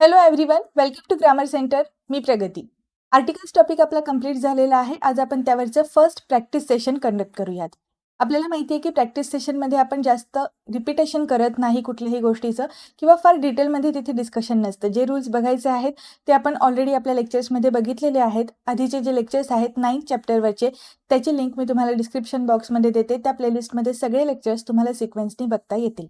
Hello everyone welcome to grammar centre me Pragati. Articles topic आपला complete झालेला आहे. आज आपण त्यावरचं फर्स्ट प्रॅक्टिस सेशन कंडक्ट करूयात. आपल्याला माहिती आहे की प्रॅक्टिस सेशनमध्ये आपण जास्त रिपिटेशन करत नाही कुठल्याही गोष्टीचं किंवा फार डिटेलमध्ये तिथे डिस्कशन नसतं. जे रूल्स बघायचे आहेत ते आपण ऑलरेडी आपल्या लेक्चर्समध्ये बघितलेले आहेत. आधीचे जे लेक्चर्स आहेत नाईन्थ चॅप्टरवरचे त्याची लिंक मी तुम्हाला डिस्क्रिप्शन बॉक्समध्ये देते. त्या प्लेलिस्टमध्ये सगळे लेक्चर्स तुम्हाला सिक्वेन्सनी बघता येतील.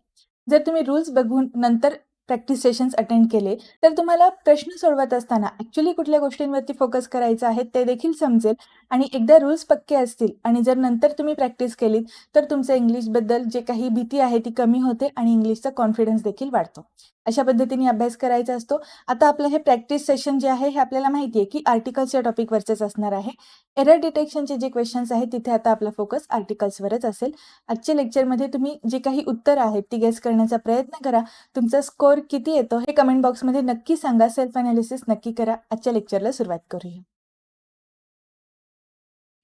जर तुम्ही रूल्स बघून नंतर प्रॅक्टिस सेशन्स अटेंड केले. तर तुम्हाला प्रश्न सोडवत असताना ॲक्च्युली कुठल्या गोष्टींवरती फोकस करायचं आहे ते देखील समजेल आणि एकदा रूल्स पक्के असतील आणि जर नंतर तुम्ही प्रॅक्टिस केलीत तर तुमचं इंग्लिशबद्दल जे काही भीती आहे ती कमी होते आणि इंग्लिशचा कॉन्फिडन्स देखील वाढतो. अशा पद्धतीने अभ्यास करायचा असतो. आता आपलं हे प्रॅक्टिस सेशन जे आहे हे आपल्याला माहिती आहे की आर्टिकल्स या टॉपिकवरचेच असणार आहे. एरर डिटेक्शनचे जे क्वेश्चन्स आहेत तिथे आता आपला फोकस आर्टिकल्सवरच असेल. आजच्या लेक्चरमध्ये तुम्ही जे काही उत्तर आहेत ती गेस करण्याचा प्रयत्न करा. तुमचा स्कोअर किती येतो हे कमेंट बॉक्समध्ये नक्की सांगा. सेल्फ अनालिसिस नक्की करा. आजच्या लेक्चरला सुरुवात करूया.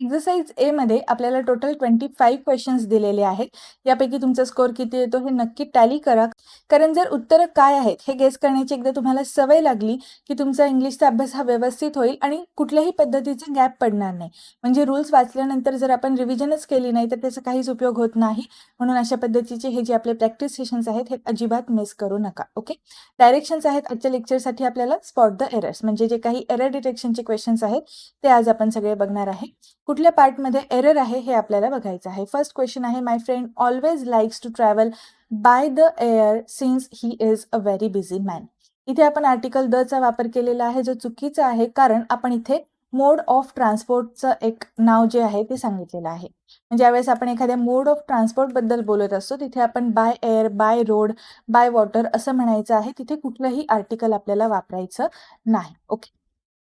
एक्झरसाइज ए मध्ये आपल्याला टोटल ट्वेंटी फाईव्ह क्वेश्चन्स दिलेले आहेत. यापैकी तुमचा स्कोअर किती येतो हे नक्की टॅली करा. कारण जर उत्तरं काय आहेत हे गेस करण्याची एकदा तुम्हाला सवय लागली की तुमचा इंग्लिशचा अभ्यास हा व्यवस्थित होईल आणि कुठल्याही पद्धतीचे गॅप पडणार नाही. म्हणजे रूल्स वाचल्यानंतर जर आपण रिव्हिजनच केली नाही तर त्याचा काहीच उपयोग होत नाही. म्हणून अशा पद्धतीचे हे जे आपले प्रॅक्टिस सेशन्स आहेत हे अजिबात मिस करू नका. ओके डायरेक्शन्स आहेत आजच्या लेक्चरसाठी आपल्याला स्पॉट द एरर्स म्हणजे जे काही एरर डिटेक्शनचे क्वेश्चन्स आहेत ते आज आपण सगळे बघणार आहे. कुठल्या पार्टमध्ये एरर आहे हे आपल्याला बघायचं आहे. फर्स्ट क्वेश्चन आहे my friend always likes to travel by the air since he is a very busy man इथे आपण आर्टिकल द चा वापर केलेला आहे जो चुकीचा आहे कारण आपण इथे मोड ऑफ ट्रान्सपोर्टचं एक नाव जे आहे ते सांगितलेलं आहे. म्हणजे ज्यावेळेस आपण एखाद्या मोड ऑफ ट्रान्सपोर्टबद्दल बोलत असतो तिथे आपण by air by road by water असं म्हणायचं आहे. तिथे कुठलंही आर्टिकल आपल्याला वापरायचं नाही. ओके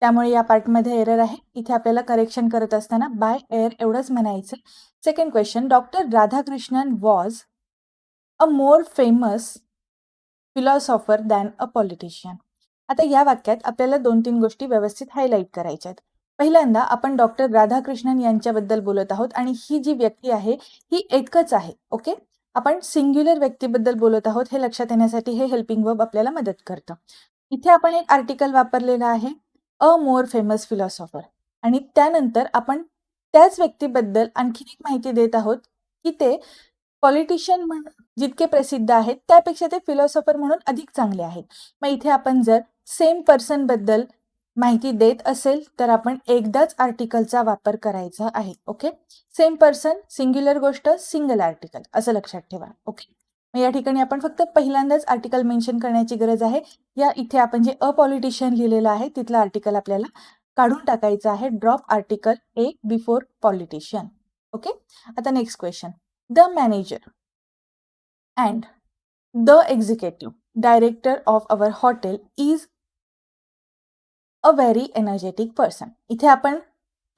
त्यामुळे या पार्टमध्ये एरर आहे. इथे आपल्याला करेक्शन करत असताना बाय एअर एवढंच म्हणायचं. Second question doctor Radhakrishnan was a more famous philosopher than a politician आता या वाक्यात आपल्याला दोन तीन गोष्टी व्यवस्थित हायलाईट करायच्या आहेत. पहिल्यांदा आपण डॉक्टर राधाकृष्णन यांच्याबद्दल बोलत आहोत आणि ही जी व्यक्ती आहे ही एकच आहे ओके आपण सिंग्युलर व्यक्तीबद्दल बोलत आहोत हे लक्षात येण्यासाठी हे हेल्पिंग वर्ब आपल्याला मदत करतं. इथे आपण एक आर्टिकल वापरलेलं आहे. A more famous philosopher. आणि त्यानंतर आपण त्याच व्यक्तीबद्दल आणखी एक माहिती देत आहोत की ते पॉलिटिशियन म्हणून जितके प्रसिद्ध आहेत त्यापेक्षा ते फिलॉसॉफर म्हणून अधिक चांगले आहेत. मग इथे आपण जर सेम पर्सनबद्दल माहिती देत असेल तर आपण एकदाच आर्टिकलचा वापर करायचा आहे ओके? सेम पर्सन सिंग्युलर गोष्ट सिंगल आर्टिकल असं लक्षात ठेवा ओके? मग या ठिकाणी आपण फक्त पहिल्यांदाच आर्टिकल मेन्शन करण्याची गरज आहे. या इथे आपण जे अ पॉलिटिशियन लिहिलेलं आहे तिथलं आर्टिकल आपल्याला काढून टाकायचं आहे. Drop article a before politician okay आता next question the manager and the executive director of our hotel is a very energetic person इथे आपण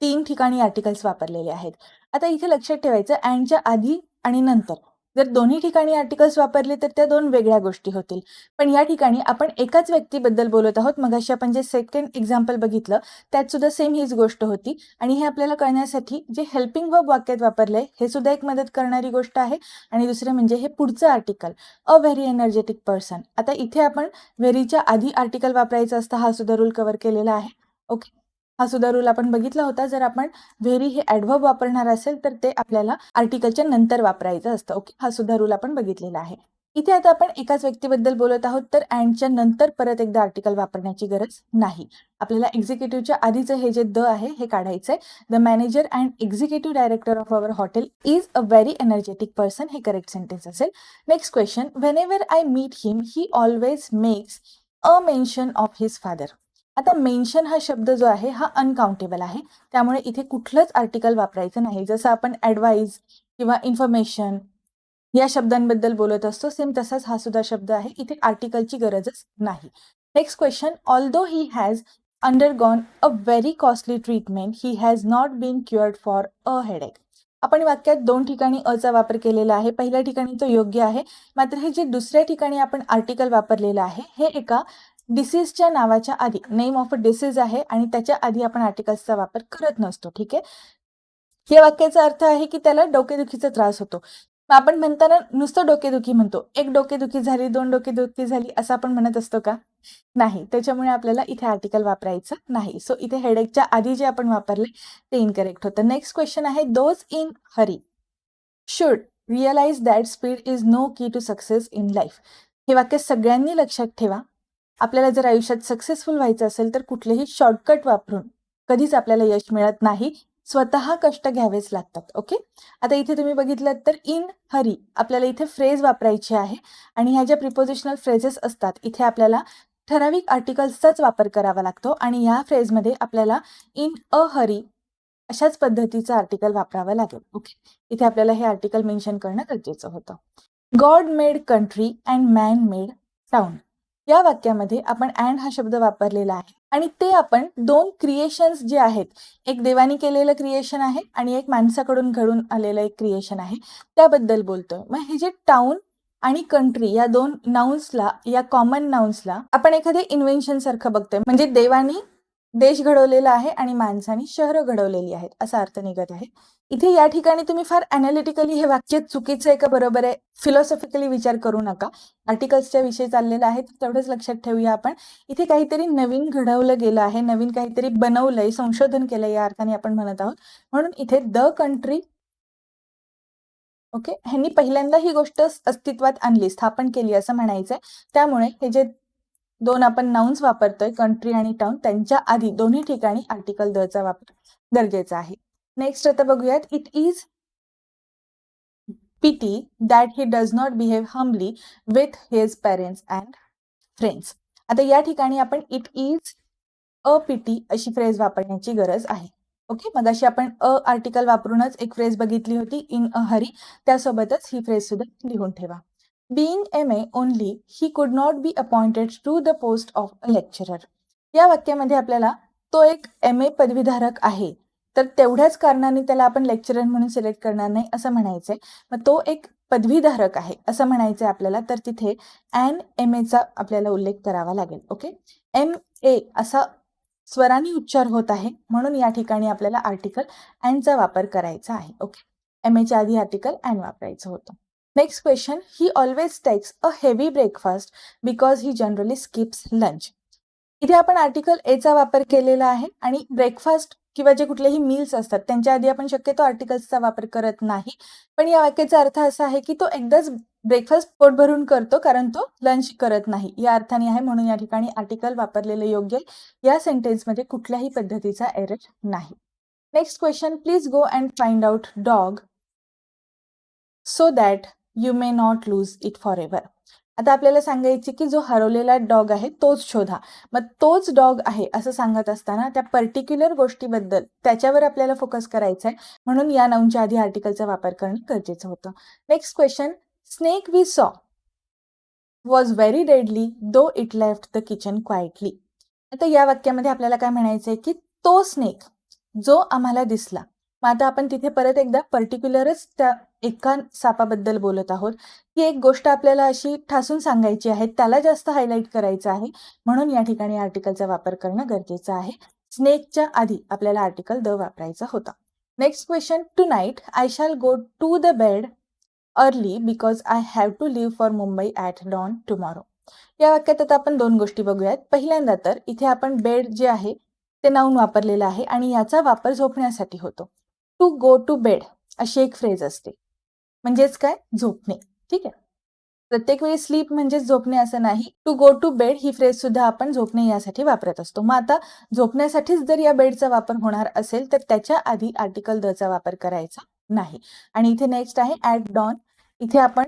तीन ठिकाणी आर्टिकल्स वापरलेले आहेत. आता इथे लक्षात ठेवायचं अँडच्या आधी आणि नंतर. जर दोन्ही ठिकाणी आर्टिकल्स वापरले तर त्या दोन वेगळ्या गोष्टी होतील. पण या ठिकाणी आपण एकाच व्यक्तीबद्दल बोलत आहोत. मग अशी आपण जे सेकंड एक्झाम्पल बघितलं त्यात सुद्धा सेम हीच गोष्ट होती. आणि हे आपल्याला कळण्यासाठी जे हेल्पिंग वर्ब वाक्यात वापरलंय हे सुद्धा एक मदत करणारी गोष्ट आहे. आणि दुसरं म्हणजे हे पुढचं article a very energetic person आता इथे आपण व्हेरीच्या आधी आर्टिकल वापरायचं असता हा सुद्धा रूल कव्हर केलेला आहे. ओके हा सुद्धा रूल आपण बघितला होता. जर आपण व्हेरी हे ऍडव्हर्ब वापरणार असेल तर ते आपल्याला आर्टिकलच्या नंतर वापरायचं असतं. ओके हा सुद्धा रूल आपण बघितलेला आहे. इथे आता आपण एकाच व्यक्तीबद्दल बोलत आहोत तर अँडच्या नंतर परत एकदा आर्टिकल वापरण्याची गरज नाही. आपल्याला एक्झिक्युटिव्हच्या आधीचं हे जे द आहे हे काढायचं आहे the manager and executive director of our hotel is a very energetic person हे करेक्ट सेंटेन्स असेल. Next question whenever I meet him he always makes a mention of his father आता मेन्शन हा शब्द जो आहे हा अनकाउंटेबल आहे. त्यामुळे इथे कुठलंच आर्टिकल वापरायचं नाही. जसं आपण ॲडवाईज किंवा इन्फॉर्मेशन या शब्दांबद्दल बोलत असतो सेम तसाच हा सुद्धा शब्द आहे. इथे आर्टिकलची गरजच नाही. Next question although he has undergone a very costly treatment he has not been cured for a headache आपण वाक्यात दोन ठिकाणी अचा वापर केलेला आहे. पहिल्या ठिकाणी तो योग्य आहे. मात्र हे जे दुसऱ्या ठिकाणी आपण आर्टिकल वापरलेलं आहे हे एका डिसीजच्या नावाच्या आधी नेम ऑफ अ डिसीज आहे आणि त्याच्या आधी आपण आर्टिकल्सचा वापर करत नसतो ठीक आहे? या वाक्याचा अर्थ आहे की त्याला डोकेदुखीचा त्रास होतो. आपण म्हणताना नुसतं डोकेदुखी म्हणतो. एक डोकेदुखी झाली दोन डोकेदुखी झाली असं आपण म्हणत असतो का? नाही. त्याच्यामुळे आपल्याला इथे आर्टिकल वापरायचं नाही. सो इथे हेडेकच्या आधी जे आपण वापरले ते इनकरेक्ट होतं. नेक्स्ट क्वेश्चन आहे those in hurry should realise that speed is no key to success in life हे वाक्य सगळ्यांनी लक्षात ठेवा. आपल्याला जर आयुष्यात सक्सेसफुल व्हायचं असेल तर कुठलेही शॉर्टकट वापरून कधीच आपल्याला यश मिळत नाही. स्वतः कष्ट घ्यावेच लागतात ओके आता इथे तुम्ही बघितलं तर इन हरी आपल्याला इथे फ्रेज वापरायची आहे आणि ह्या ज्या प्रिपोजिशनल फ्रेजेस असतात इथे आपल्याला ठराविक आर्टिकल्सचाच वापर करावा लागतो आणि या फ्रेजमध्ये आपल्याला इन अ हरी अशाच पद्धतीचं आर्टिकल वापरावं लागेल ओके इथे आपल्याला हे आर्टिकल मेन्शन करणं गरजेचं होतं. God made country and man made town या वाक्यामध्ये आपण अँड हा शब्द वापरलेला आहे. आणि ते आपण दोन क्रिएशन्स जे आहेत एक देवानी केलेलं क्रिएशन आहे आणि एक माणसाकडून घडून आलेलं एक क्रिएशन आहे त्याबद्दल बोलतोय. मग हे जे टाउन आणि कंट्री या दोन नाउन्सला या कॉमन नाउन्सला आपण एखाद्या इन्व्हेन्शन सारखं बघतोय. म्हणजे देवानी देश घडवलेला आहे आणि माणसाने शहरं घडवलेली आहेत असा अर्थ निघत आहे. इथे या ठिकाणी तुम्ही फार अनालिटिकली हे वाक्य चुकीचं आहे का बरोबर आहे? फिलॉसॉफिकली विचार करू नका. आर्टिकल्सच्या विषय चाललेला आहे तेवढंच लक्षात ठेवूया आपण. इथे काहीतरी नवीन घडवलं गेलं आहे नवीन काहीतरी बनवलंय संशोधन केलंय या अर्थाने आपण म्हणत आहोत. म्हणून इथे द कंट्री ओके ह्यांनी पहिल्यांदा ही गोष्ट अस्तित्वात आणली स्थापन केली असं म्हणायचंय. त्यामुळे हे जे दोन आपण नाउन्स वापरतोय कंट्री आणि टाउन त्यांच्या आधी दोन्ही ठिकाणी आर्टिकल द चा वापर गरजेचा आहे. नेक्स्ट आता बघूयात it is pity that he does not behave humbly with his parents and friends आता या ठिकाणी आपण इट इज अ पिटी अशी फ्रेज वापरण्याची गरज आहे. ओके मग अशी आपण अ आर्टिकल वापरूनच एक फ्रेज बघितली होती इन अ हरी त्यासोबतच ही फ्रेज सुद्धा लिहून ठेवा. Being M A only he could not be appointed to the post of a lecturer या वाक्यामध्ये आपल्याला तो एक एम ए पदवीधारक आहे. तर तेवढ्याच कारणाने त्याला आपण लेक्चरर म्हणून सिलेक्ट करणार नाही असं म्हणायचंय. मग तो एक पदवीधारक आहे असं म्हणायचंय आपल्याला. तर तिथे एन एम एचा आपल्याला उल्लेख करावा लागेल ओके एम ए असा स्वरानी उच्चार होत आहे म्हणून या ठिकाणी आपल्याला आर्टिकल अँडचा वापर करायचा आहे ओके एम एच्या आधी आर्टिकल अँड वापरायचं होतं. Next question he always takes a heavy breakfast because he generally skips lunch इथे आपण आर्टिकल एचा वापर केलेला आहे आणि ब्रेकफास्ट किंवा जे कुठलेही मील्स असतात त्यांच्या आधी आपण शक्यतो आर्टिकल्सचा वापर करत नाही. पण या वाक्याचा अर्थ असा आहे की तो एकदाच ब्रेकफास्ट पोट भरून करतो कारण तो लंच करत नाही. या अर्थाने आहे म्हणून या ठिकाणी आर्टिकल वापरलेले योग्य या सेंटेन्समध्ये कुठल्याही पद्धतीचा एरर नाही. Next question please go and find out dog so that you may not lose it forever आता आपल्याला सांगायचे की जो हरवलेला डॉग आहे तोच शोधा. मग तोच डॉग आहे असं सांगत असताना त्या पर्टिक्युलर गोष्टीबद्दल त्याच्यावर आपल्याला फोकस करायचा आहे म्हणून या नाऊनच्या आधी आर्टिकलचा वापर करणं गरजेचं होतं. Next question snake we saw was very deadly though it left the kitchen quietly आता या वाक्यामध्ये आपल्याला काय म्हणायचंय की तो स्नेक जो आम्हाला दिसला मग आता आपण तिथे परत एकदा पर्टिक्युलरच त्या एका सापाबद्दल बोलत आहोत. ही एक गोष्ट आपल्याला अशी ठासून सांगायची आहे त्याला जास्त हायलाईट करायचं आहे म्हणून या ठिकाणी आर्टिकलचा वापर करणं गरजेचं आहे. स्नेकच्या आधी आपल्याला आर्टिकल द वापरायचा होता. Next question tonight I shall go to the bed early because I have to leave for Mumbai at dawn tomorrow या वाक्यात आता आपण दोन गोष्टी बघूयात. पहिल्यांदा तर इथे आपण बेड जे आहे ते नाऊन वापरलेलं आहे आणि याचा वापर झोपण्यासाठी होतो. टू गो टू बेड अशी एक फ्रेज असते. म्हणजेच काय? झोपणे. ठीक आहे? प्रत्येक वेळी स्लीप म्हणजे झोपणे असं नाही. टू गो टू बेड ही फ्रेज सुद्धा आपण झोपणे यासाठी वापरत असतो. मग आता झोपण्यासाठीच जर या बेडचा वापर होणार असेल तर त्याच्या आधी आर्टिकल द चा वापर करायचा नाही. आणि इथे नेक्स्ट आहे ऍट डॉन इथे आपण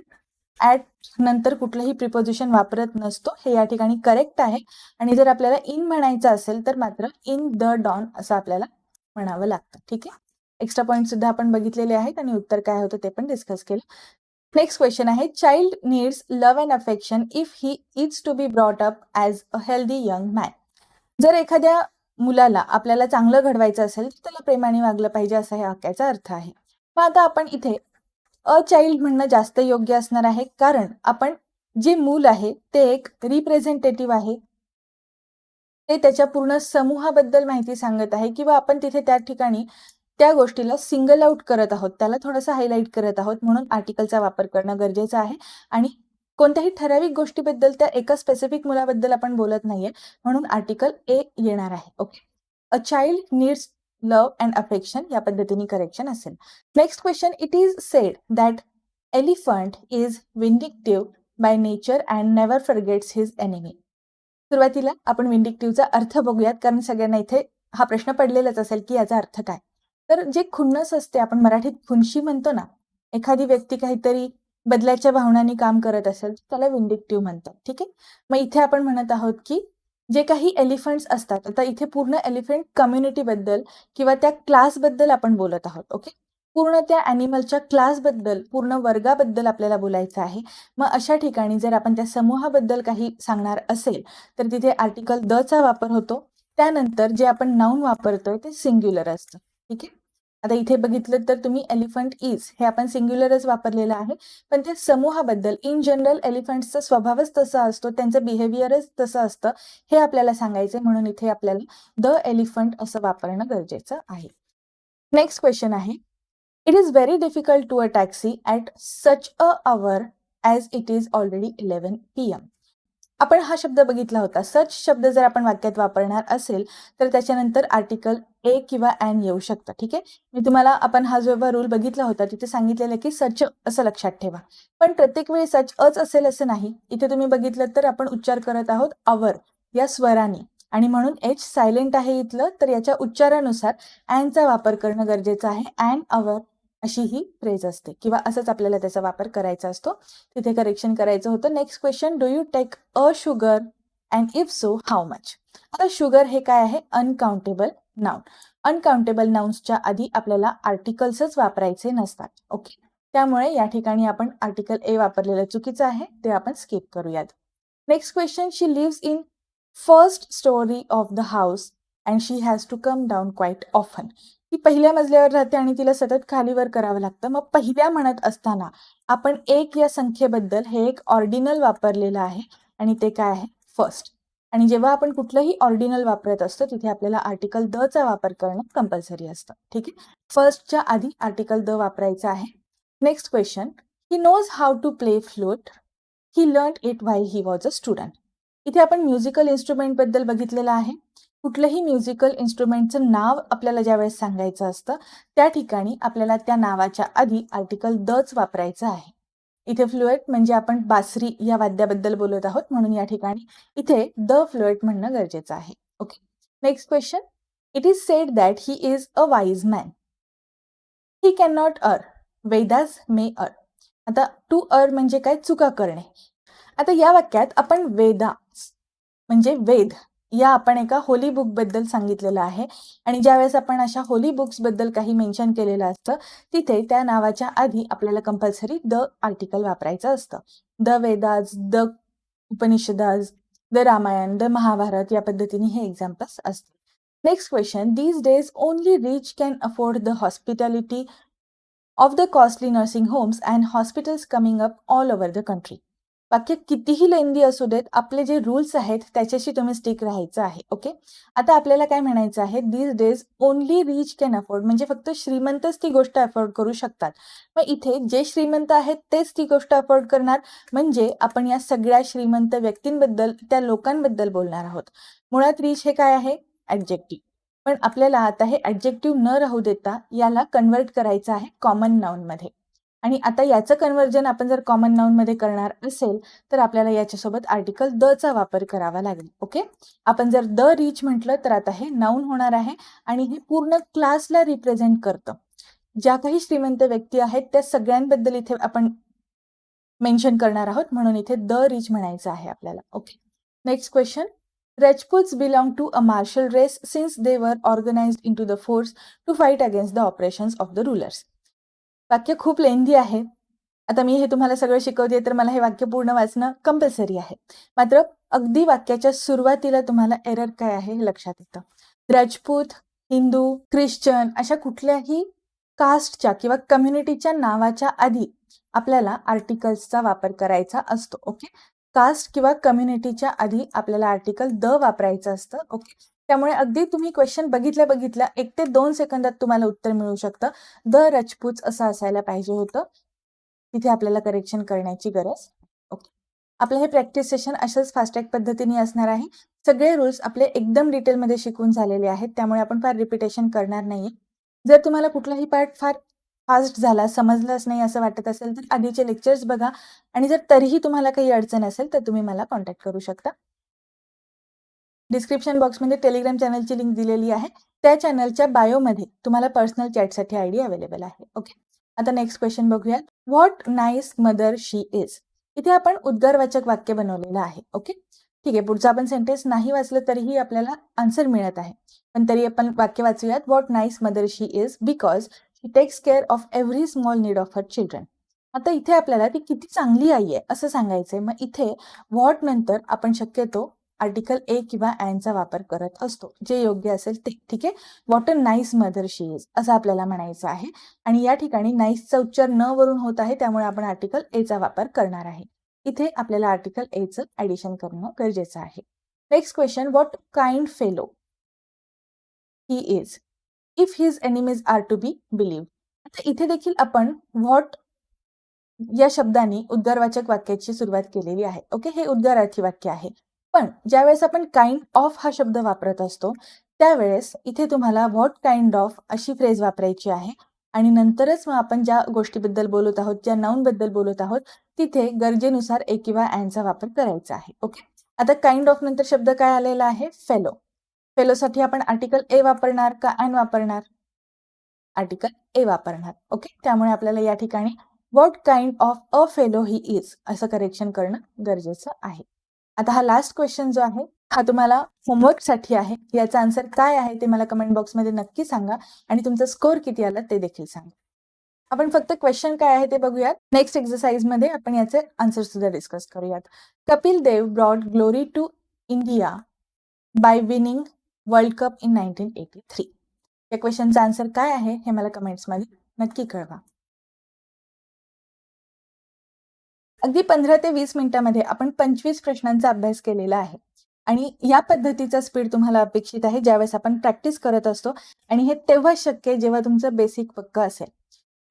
ऍट नंतर कुठलंही प्रिपोजिशन वापरत नसतो. हे या ठिकाणी करेक्ट आहे. आणि जर आपल्याला इन म्हणायचं असेल तर मात्र इन द डॉन असं आपल्याला म्हणावं लागतं. ठीक आहे? एक्स्ट्रा पॉईंट सुद्धा आपण बघितलेले आहेत आणि उत्तर काय होतं ते पण डिस्कस केलं. नेक्स्ट क्वेश्चन आहे child needs love and affection if he is to be brought up as a healthy young man जर एखाद्या मुलाला आपल्याला चांगलं घडवायचं असेल तर त्याला प्रेमाने वागलं पाहिजे असा हे वाक्याचा अर्थ आहे. मग आता आपण इथे अ चाइल्ड म्हणणं जास्त योग्य असणार आहे कारण आपण जे मूल आहे ते एक रिप्रेझेंटेटिव्ह आहे. ते त्याच्या पूर्ण समूहाबद्दल माहिती सांगत आहे किंवा आपण तिथे त्या ठिकाणी त्या गोष्टीला सिंगल आउट करत आहोत. त्याला थोडंसं हायलाईट करत आहोत म्हणून आर्टिकलचा वापर करणं गरजेचं आहे. आणि कोणत्याही ठराविक गोष्टीबद्दल त्या एका स्पेसिफिक मुलाबद्दल आपण बोलत नाहीये. म्हणून आर्टिकल ए येणार आहे. Okay a child needs love and affection या पद्धतीने करेक्शन असेल. Next question it is said that elephant is vindictive by nature and never forgets his enemy सुरुवातीला आपण विंडिक्टिव्हचा अर्थ बघूयात कारण सगळ्यांना इथे हा प्रश्न पडलेलाच असेल की याचा अर्थ काय? तर जे खुन्नस असते आपण मराठीत खुनशी म्हणतो ना एखादी व्यक्ती काहीतरी बदल्याच्या भावनांनी काम करत असेल त्याला विंडिक्टिव्ह म्हणतात ठीक आहे? मग इथे आपण म्हणत आहोत की जे काही एलिफंट्स असतात आता इथे पूर्ण एलिफंट कम्युनिटीबद्दल किंवा त्या क्लासबद्दल आपण बोलत आहोत ओके? पूर्ण त्या ॲनिमलच्या क्लासबद्दल पूर्ण वर्गाबद्दल आपल्याला बोलायचं आहे. मग अशा ठिकाणी जर आपण त्या समूहाबद्दल काही सांगणार असेल तर तिथे आर्टिकल द चा वापर होतो. त्यानंतर जे आपण नाऊन वापरतोय ते सिंग्युलर असतं ठीक आहे? आता इथे बघितलं तर तुम्ही एलिफंट इज हे आपण सिंग्युलरच वापरलेलं आहे. पण ते समूहाबद्दल इन जनरल एलिफंटचा स्वभावच तसा असतो त्यांचं बिहेवियरच तसं असतं हे आपल्याला सांगायचं म्हणून इथे आपल्याला द एलिफंट असं वापरणं गरजेचं आहे. नेक्स्ट क्वेश्चन आहे. It is very difficult to a taxi at such a hour as it is already eleven P M आपण हा शब्द बघितला होता. सच शब्द जर आपण वाक्यात वापरणार असेल तर त्याच्यानंतर आर्टिकल ए किंवा ॲन येऊ शकतं. ठीक आहे? मी तुम्हाला आपण हा जेव्हा रूल बघितला होता तिथे सांगितलेलं की सच असं लक्षात ठेवा. पण प्रत्येक वेळी सच अच असेल असं नाही. इथे तुम्ही बघितलं तर आपण उच्चार करत आहोत अवर या स्वराने. आणि म्हणून एच सायलेंट आहे इथलं तर याच्या उच्चारानुसार ॲनचा वापर करणं गरजेचं आहे. अँड अवर अशी ही फ्रेज असते. किंवा असंच आपल्याला त्याचा वापर करायचा असतो. तिथे करेक्शन करायचं होतं. Next question do you take a sugar and if so how much आता शुगर हे काय आहे? अनकाउंटेबल नाऊन अनकाउंटेबल नाउन्सच्या आधी आपल्याला आर्टिकल्सच वापरायचे नसतात. ओके त्यामुळे या ठिकाणी आपण आर्टिकल ए वापरलेलं चुकीचं आहे. ते आपण स्किप करूयात. Next question she lives in first story of the house and she has to come down quite often ती पहिल्या मजल्यावर राहते आणि तिला सतत खालीवर करावं लागतं. मग पहिल्या म्हणत असताना आपण एक या संख्येबद्दल हे एक ऑर्डिनल वापरलेलं आहे आणि ते काय आहे? फर्स्ट. आणि जेव्हा आपण कुठलंही ऑर्डिनल वापरत असतो तिथे आपल्याला आर्टिकल द चा वापर करणं कंपल्सरी असतं. ठीक आहे? फर्स्टच्या आधी आर्टिकल द वापरायचं आहे. Next question he knows how to play flute he learn it why he was a student इथे आपण म्युझिकल इन्स्ट्रुमेंटबद्दल बघितलेलं आहे. कुठलंही म्युझिकल इन्स्ट्रुमेंटचं नाव आपल्याला ज्यावेळेस सांगायचं असतं त्या ठिकाणी आपल्याला त्या नावाच्या आधी आर्टिकल दच वापरायचं आहे. इथे फ्लुएट म्हणजे आपण बासरी या वाद्याबद्दल बोलत आहोत म्हणून या ठिकाणी इथे द फ्लुएट म्हणणं गरजेचं आहे. Okay next question it is said that he is a wise man he can not uh Vedas may uh आता टू अर म्हणजे काय? चुका करणे. आता या वाक्यात आपण वेदा म्हणजे वेद या आपण एका होली बुकबद्दल सांगितलेलं आहे. आणि ज्यावेळेस आपण अशा होली बुक्सबद्दल काही मेन्शन केलेलं असतं तिथे त्या नावाच्या आधी आपल्याला कंपल्सरी द आर्टिकल वापरायचं असतं. The Vedas the Upanishads the Ramayana the Mahabharata या पद्धतीने हे एक्झाम्पल्स असतात. Next question these days only rich can afford the hospitality of the costly nursing homes and hospitals coming up all over the country वाक्य कितीही लेंदी असू देत आपले जे रूल्स आहेत त्याच्याशी तुम्ही स्टिक राहायचं आहे ओके आता आपल्याला काय म्हणायचं आहे? These days only rich can afford म्हणजे फक्त श्रीमंतच ती गोष्ट अफोर्ड करू शकतात. मग इथे जे श्रीमंत आहेत तेच ती गोष्ट अफोर्ड करणार म्हणजे आपण या सगळ्या श्रीमंत व्यक्तींबद्दल त्या लोकांबद्दल बोलणार आहोत. मुळात रिच हे काय आहे? ऍडजेक्टिव्ह पण आपल्याला आता हे ऍडजेक्टिव्ह न राहू देता याला कन्वर्ट करायचं आहे कॉमन नाऊन मध्ये. आणि आता याचं कन्वर्जन आपण जर कॉमन नाउनमध्ये करणार असेल तर आपल्याला याच्यासोबत आर्टिकल द चा वापर करावा लागेल ओके आपण जर द रिच म्हटलं तर आता हे नाउन होणार आहे आणि हे पूर्ण क्लासला रिप्रेझेंट करतं. ज्या काही श्रीमंत व्यक्ती आहेत त्या सगळ्यांबद्दल इथे आपण मेन्शन करणार आहोत म्हणून इथे द रिच म्हणायचं आहे आपल्याला okay next question Rajputs belong to a martial race since they were organize in to the force to fight against the operations of the rulers वाक्य खूप लेंदी आहे. आता मी हे तुम्हाला सगळं शिकवते तर मला हे वाक्य पूर्ण वाचणं कंपल्सरी आहे. मात्र अगदी वाक्याच्या सुरुवातीला तुम्हाला एरर काय आहे हे लक्षात येतं. राजपूत हिंदू ख्रिश्चन अशा कुठल्याही कास्टच्या किंवा कम्युनिटीच्या नावाच्या आधी आपल्याला आर्टिकल्सचा वापर करायचा असतो ओके कास्ट किंवा कम्युनिटीच्या आधी आपल्याला आर्टिकल द वापरायचं असतं ओके त्यामुळे अगदी तुम्ही क्वेश्चन बघितल्या बघितल्या एक ते दोन सेकंदात तुम्हाला उत्तर मिळू शकतं. द रजपूत असं असायला पाहिजे होतं. तिथे आपल्याला करेक्शन करण्याची गरज. ओके आपलं हे प्रॅक्टिस सेशन अशाच फास्टॅग पद्धतीने असणार आहे. सगळे रूल्स आपले एकदम डिटेलमध्ये शिकून झालेले आहेत. त्यामुळे आपण फार रिपिटेशन करणार नाहीये. जर तुम्हाला कुठलाही पार्ट फार फास्ट झाला समजलाच नाही असं वाटत असेल तर आधीचे लेक्चर्स बघा. आणि जर तरीही तुम्हाला काही अडचण असेल तर तुम्ही मला कॉन्टॅक्ट करू शकता. डिस्क्रिप्शन बॉक्समध्ये टेलिग्राम चॅनलची लिंक दिलेली आहे. त्या चॅनलच्या बायोमध्ये तुम्हाला पर्सनल चॅटसाठी आय डी अवेलेबल आहे. ओके आता नेक्स्ट क्वेश्चन बघूया. What nice mother she is इथे आपण उद्गारवाचक वाक्य बनवलेलं आहे. ओके ठीक आहे. पुढचं आपण सेंटेन्स नाही वाचलं तरीही आपल्याला आन्सर मिळत आहे. पण तरी आपण वाक्य वाचूयात. What nice mother she is because she takes care of every small need of her children आता इथे आपल्याला ती किती चांगली आई आहे असं सांगायचंय. मग इथे व्हॉट नंतर आपण शक्यतो आर्टिकल ए किंवा अँडचा वापर करत असतो. जे योग्य असेल ते ठीक आहे? What a nice mother she is असं आपल्याला म्हणायचं आहे. आणि या ठिकाणी नाईसचा उच्चार न वरून होत आहे त्यामुळे आपण आर्टिकल एचा वापर करणार आहे. इथे आपल्याला आर्टिकल एचं ऍडिशन करणं गरजेचं आहे. Next question what kind fellow he is if his enemies are to be believe आता इथे देखील आपण व्हॉट या शब्दाने उद्गारवाचक वाक्याची सुरुवात केलेली आहे. ओके हे उद्गारार्थी वाक्य आहे. पण ज्यावेळेस आपण काइंड ऑफ हा शब्द वापरत असतो त्यावेळेस इथे तुम्हाला व्हॉट काइंड ऑफ अशी फ्रेज वापरायची आहे. आणि नंतरच मग आपण ज्या गोष्टीबद्दल बोलत आहोत ज्या नाऊन बद्दल बोलत आहोत तिथे गरजेनुसार ए किंवा अँडचा वापर करायचा आहे. ओके आता काइंड ऑफ नंतर शब्द काय आलेला आहे? फेलो फेलोसाठी आपण आर्टिकल ए वापरणार का अँड वापरणार? आर्टिकल ए वापरणार. ओके त्यामुळे आपल्याला या ठिकाणी what kind of a fellow he is असं करेक्शन करणं गरजेचं आहे. आता हा लास्ट क्वेश्चन जो आहे हा तुम्हाला होमवर्कसाठी आहे. याचा आन्सर काय आहे ते मला कमेंट बॉक्समध्ये नक्की सांगा आणि तुमचा स्कोअर किती आला ते देखील सांगा. आपण फक्त क्वेश्चन काय आहे ते बघूयात. नेक्स्ट एक्सरसाइजमध्ये आपण याचे आन्सर सुद्धा डिस्कस करूयात. Kapil Dev brought glory to India by winning world cup in nineteen eighty three या क्वेश्चनचा आन्सर काय आहे हे मला कमेंट्समध्ये नक्की कळवा. अगदी पंधरा ते वीस मिनिटामध्ये आपण पंचवीस प्रश्नांचा अभ्यास केलेला आहे. आणि या पद्धतीचा स्पीड तुम्हाला अपेक्षित आहे ज्यावेळेस आपण प्रॅक्टिस करत असतो. आणि हे तेव्हा शक्य आहे जेव्हा तुमचं बेसिक पक्क असेल.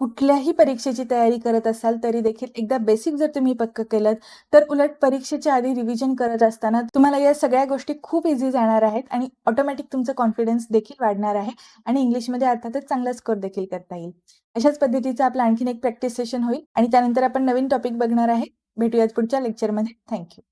कुठल्याही परीक्षेची तयारी करत असाल तरी देखील एकदा बेसिक जर तुम्ही पक्क केलं तर उलट परीक्षेच्या आधी रिव्हिजन करत असताना तुम्हाला या सगळ्या गोष्टी खूप इझी जाणार आहेत आणि ऑटोमॅटिक तुमचं कॉन्फिडन्स देखील वाढणार आहे आणि इंग्लिशमध्ये अर्थातच चांगला स्कोर देखील करता येईल. अशाच पद्धतीचं आपलं आणखीन एक प्रॅक्टिस सेशन होईल आणि त्यानंतर आपण नवीन टॉपिक बघणार आहे. भेटूयात पुढच्या लेक्चरमध्ये थँक्यू